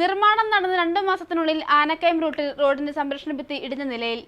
നിർമ്മാണം നടന്ന രണ്ടു മാസത്തിനുള്ളിൽ ആനക്കയം റൂട്ടിൽ റോഡിന്റെ സംരക്ഷണ ഭിത്തി ഇടിഞ്ഞ നിലയിൽ.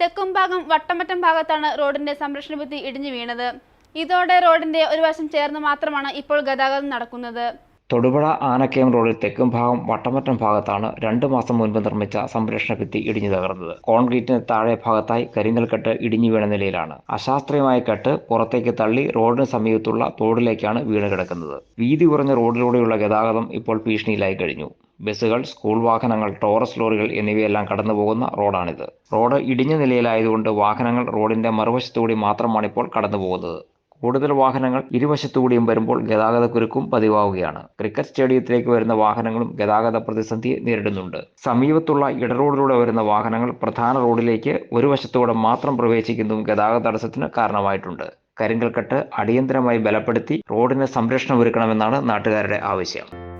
തെക്കും ഭാഗം വട്ടമറ്റം ഭാഗത്താണ് റോഡിന്റെ സംരക്ഷണ ഭിത്തി ഇടിഞ്ഞു വീണത്. ഇതോടെ റോഡിന്റെ ഒരു വശം ചേർന്ന് മാത്രമാണ് ഇപ്പോൾ ഗതാഗതം നടക്കുന്നത്. തൊടുപുഴ ആനക്കയം റോഡിൽ തെക്കും ഭാഗം വട്ടമറ്റം ഭാഗത്താണ് രണ്ടു മാസം മുൻപ് നിർമ്മിച്ച സംരക്ഷണ ഭിത്തി ഇടിഞ്ഞു തകർന്നത്. കോൺക്രീറ്റിന് താഴെ ഭാഗത്തായി കരിങ്കൽ കെട്ട് ഇടിഞ്ഞു വീണ നിലയിലാണ്. അശാസ്ത്രീയമായ കെട്ട് പുറത്തേക്ക് തള്ളി റോഡിന് സമീപത്തുള്ള തോടിലേക്കാണ് വീണ് കിടക്കുന്നത്. വീതി കുറഞ്ഞ റോഡിലൂടെയുള്ള ഗതാഗതം ഇപ്പോൾ ഭീഷണിയിലായി കഴിഞ്ഞു. ബസ്സുകൾ സ്കൂൾ വാഹനങ്ങൾ ടോറസ് ലോറികൾ എന്നിവയെല്ലാം കടന്നു പോകുന്ന റോഡാണിത്. റോഡ് ഇടിഞ്ഞ നിലയിലായതുകൊണ്ട് വാഹനങ്ങൾ റോഡിന്റെ മറുവശത്തുകൂടി മാത്രമാണ് ഇപ്പോൾ കടന്നു പോകുന്നത് കൂടുതൽ വാഹനങ്ങൾ ഇരുവശത്തുകൂടിയും വരുമ്പോൾ ഗതാഗതക്കുരുക്കും പതിവാവുകയാണ്. ക്രിക്കറ്റ് സ്റ്റേഡിയത്തിലേക്ക് വരുന്ന വാഹനങ്ങളും ഗതാഗത പ്രതിസന്ധിയെ നേരിടുന്നുണ്ട്. സമീപത്തുള്ള ഇടറോഡിലൂടെ വരുന്ന വാഹനങ്ങൾ പ്രധാന റോഡിലേക്ക് ഒരു വശത്തൂടെ മാത്രം പ്രവേശിക്കുന്നതും ഗതാഗത തടസ്സത്തിന് കാരണമായിട്ടുണ്ട്. കരിങ്കൽക്കെട്ട് അടിയന്തരമായി ബലപ്പെടുത്തി റോഡിന് സംരക്ഷണം ഒരുക്കണമെന്നാണ് നാട്ടുകാരുടെ ആവശ്യം.